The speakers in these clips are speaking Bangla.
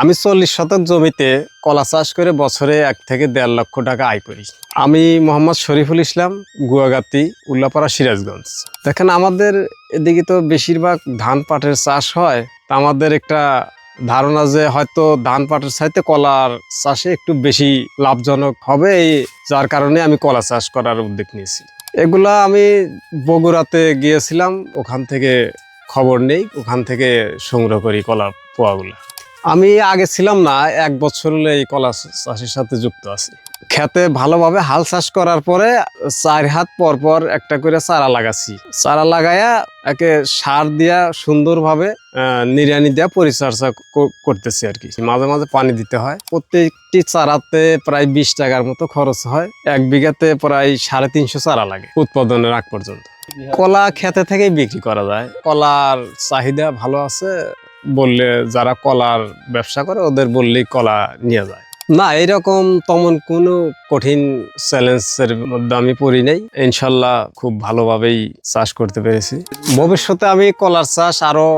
আমি চল্লিশ শতক জমিতে কলা চাষ করে বছরে এক থেকে দেড় লক্ষ টাকা আয় করি। আমি মোহাম্মদ শরীফুল ইসলাম, গুয়াগাতি, উল্লাপাড়া, সিরাজগঞ্জ। দেখেন, আমাদের এদিকে তো বেশিরভাগ ধান পাটের চাষ হয়, তা আমাদের একটা ধারণা যে হয়তো ধান পাটের চাইতে কলার চাষে একটু বেশি লাভজনক হবে, এই যার কারণে আমি কলা চাষ করার উদ্যোগ নিয়েছি। এগুলা আমি বগুড়াতে গিয়েছিলাম, ওখান থেকে খবর নেই, ওখান থেকে সংগ্রহ করি কলা পোয়াগুলো। আমি আগে ছিলাম না, এক বছর হলে এই কলা চাষের সাথে যুক্ত আছি। খেতে ভালোভাবে হাল চাষ করার পরে চার হাত পর পর একটা করে চারা লাগাছি চারা লাগায়া একে সার দিয়া সুন্দরভাবে নিড়ানি দিয়া পরিচর্যা করতেছি আর কি। মাঝে মাঝে পানি দিতে হয়। প্রত্যেকটি চারাতে প্রায় বিশ টাকার মতো খরচ হয়। এক বিঘাতে প্রায় সাড়ে তিনশো চারা লাগে উৎপাদনের আগ পর্যন্ত। কলা খেতে থেকেই বিক্রি করা যায়। কলার চাহিদা ভালো আছে বললে যারা কলার ব্যবসা করে, ওদের বললেই কলা নিয়ে যায়। না এরকম তেমন কোনো কঠিন চ্যালেঞ্জের মধ্যে আমি পড়ি নাই। ইনশাল্লাহ খুব ভালোভাবেই চাষ করতে পেরেছি। ভবিষ্যতে আমি কলার চাষ আরও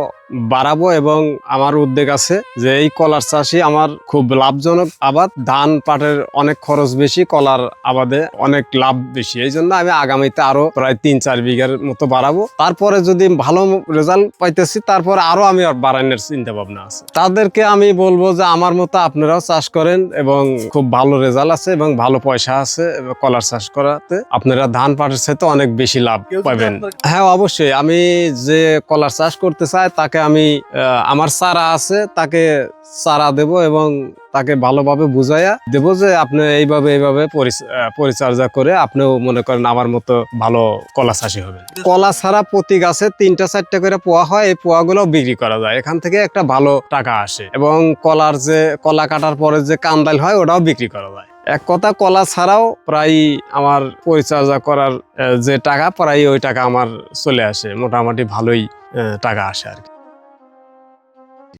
বাড়াবো এবং আমার উদ্যোগ আছে যে এই কলার চাষই আমার খুব লাভজনক। আবাদ ধান পাটের অনেক খরচ বেশি কলার আবাদে অনেক লাভ বেশি। এই জন্য আমি আগামীতে আরও প্রায় তিন চার বিঘার মতো বাড়াবো। তারপরে যদি ভালো রেজাল্ট পাইতেছি তারপরে আরও আমি বাড়ানোর চিন্তা ভাবনা আছে। তাদেরকে আমি বলব যে আমার মতো আপনারাও চাষ করেন এবং খুব ভালো রেজাল্ট আছে এবং ভালো পয়সা আছে কলার চাষ করাতে। আপনারা ধান পাটের সাথে অনেক বেশি লাভ পাবেন। হ্যাঁ অবশ্যই। আমি যে কলার চাষ করতে চাই তাকে আমি আহ, আমার চারা আছে তাকে চারা দেব এবং তাকে ভালোভাবে বুঝাইয়া দেব যে আপনি এইভাবে এইভাবে পরিচর্যা করে আপনিও মনে করেন আমার মতো ভালো কলা চাষি হবেন। কলা ছাড়া প্রতি গাছে তিনটা চারটা করে পোয়া হয় এই পোয়াগুলো বিক্রি করা যায়। এখান থেকে একটা ভালো টাকা আসে এবং কলার যে কলা কাটার পরে যে কান্দাল হয় ওটাও বিক্রি করা যায়। এক কথা কলা ছাড়াও প্রায় আমার পরিচর্যা করার যে টাকা প্রায় ওই টাকা আমার চলে আসে। মোটামুটি ভালোই টাকা আসে আর কি।